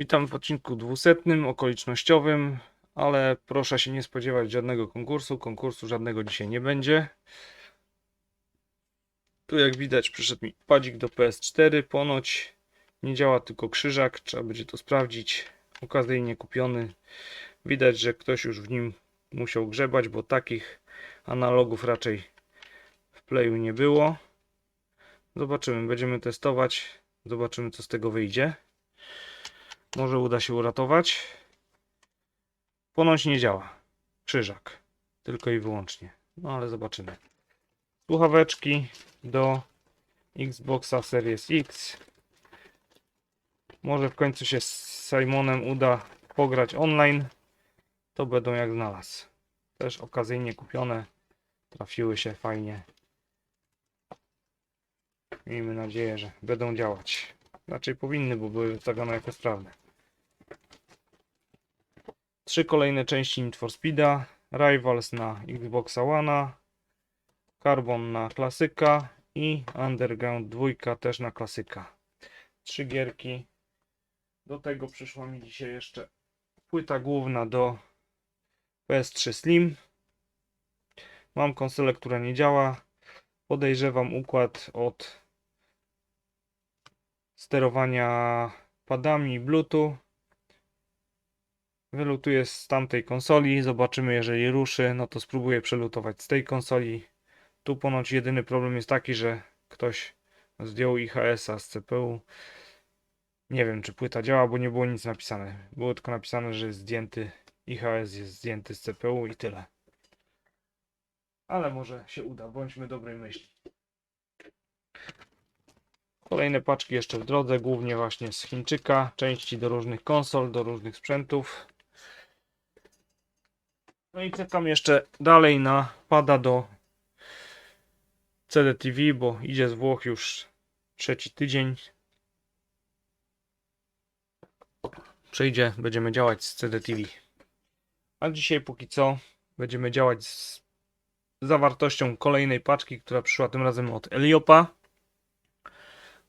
Witam w odcinku 200 okolicznościowym, ale proszę się nie spodziewać żadnego konkursu. Konkursu żadnego dzisiaj nie będzie. Tu jak widać przyszedł mi padzik do PS4. Ponoć nie działa tylko krzyżak, trzeba będzie to sprawdzić. Okazyjnie kupiony. Widać, że ktoś już w nim musiał grzebać, bo takich analogów raczej w playu nie było. Zobaczymy, będziemy testować. Zobaczymy co z tego wyjdzie. Może uda się uratować. Ponoć nie działa. Krzyżak. Tylko i wyłącznie. No ale zobaczymy. Słuchaweczki do Xboxa Series X. Może w końcu się z Simonem uda pograć online. To będą jak znalazł. Też okazyjnie kupione. Trafiły się fajnie. Miejmy nadzieję, że będą działać. Raczej powinny, bo były wystawione jako sprawne. Trzy kolejne części Need for Speeda. Rivals na Xboxa One, Carbon na klasyka i Underground 2 też na klasyka. Trzy gierki. Do tego przyszła mi dzisiaj jeszcze płyta główna do PS3 Slim. Mam konsolę, która nie działa. Podejrzewam układ od sterowania padami Bluetooth. Wylutuję z tamtej konsoli. Zobaczymy, jeżeli ruszy, no to spróbuję przelutować z tej konsoli. Tu ponoć jedyny problem jest taki, że ktoś zdjął IHS-a z CPU. Nie wiem, czy płyta działa, bo nie było nic napisane. Było tylko napisane, że jest zdjęty IHS jest zdjęty z CPU i tyle. Ale może się uda, bądźmy dobrej myśli. Kolejne paczki jeszcze w drodze, głównie właśnie z Chińczyka. Części do różnych konsol, do różnych sprzętów. No i czekam jeszcze dalej na pada do CDTV, bo idzie z Włoch już trzeci tydzień. Przyjdzie, będziemy działać z CDTV. A dzisiaj póki co będziemy działać z zawartością kolejnej paczki, która przyszła tym razem od Eliopa.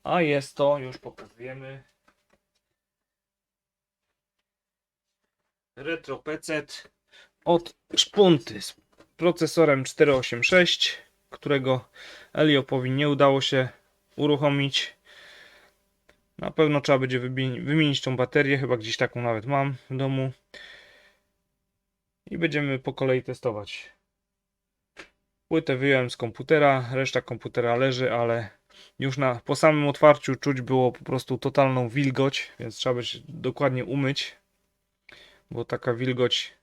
A jest to, już pokazujemy. Retro PC od Szpunty z procesorem 486, którego Eliopowi nie udało się uruchomić. Na pewno trzeba będzie wymi- wymienić tą baterię, chyba gdzieś taką nawet mam w domu. I będziemy po kolei testować. Płytę wyjąłem z komputera, reszta komputera leży, ale już na, po samym otwarciu czuć było po prostu totalną wilgoć, więc trzeba być dokładnie umyć, bo taka wilgoć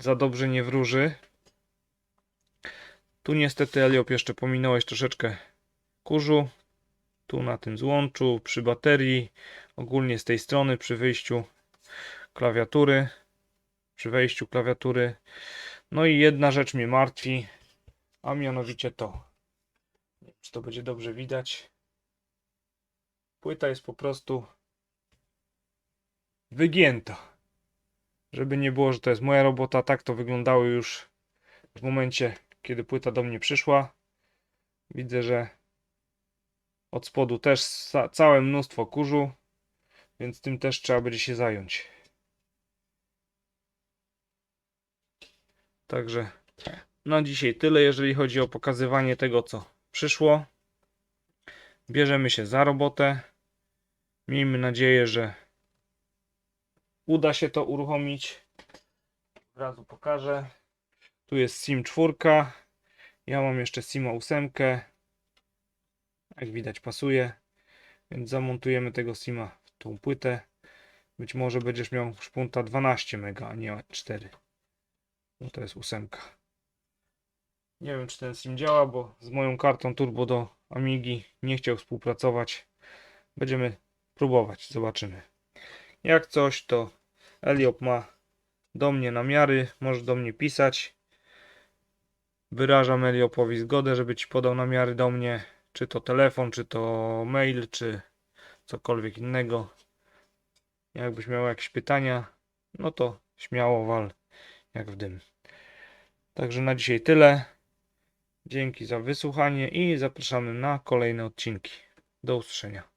za dobrze nie wróży. Tu niestety Eliop jeszcze pominąłeś troszeczkę kurzu. Tu na tym złączu, przy baterii, ogólnie z tej strony przy wyjściu klawiatury, przy wejściu klawiatury. No i jedna rzecz mnie martwi, a mianowicie to. Nie wiem, czy to będzie dobrze widać. Płyta jest po prostu wygięta. Żeby nie było, że to jest moja robota, tak to wyglądało już w momencie, kiedy płyta do mnie przyszła. Widzę, że od spodu też całe mnóstwo kurzu, więc tym też trzeba będzie się zająć. Także na dzisiaj tyle, jeżeli chodzi o pokazywanie tego, co przyszło. Bierzemy się za robotę. Miejmy nadzieję, że uda się to uruchomić. Od razu pokażę. Tu jest SIM 4. Ja mam jeszcze SIMa 8. Jak widać pasuje. Więc zamontujemy tego SIMa w tą płytę. Być może będziesz miał szpunta 12 mega, a nie 4. No to jest 8. Nie wiem, czy ten SIM działa, bo z moją kartą turbo do Amigi nie chciał współpracować. Będziemy próbować, zobaczymy. Jak coś, to Eliop ma do mnie namiary, może do mnie pisać. Wyrażam Eliopowi zgodę, żeby ci podał namiary do mnie, czy to telefon, czy to mail, czy cokolwiek innego. Jakbyś miał jakieś pytania, no to śmiało wal jak w dym. Także na dzisiaj tyle. Dzięki za wysłuchanie i zapraszamy na kolejne odcinki. Do usłyszenia.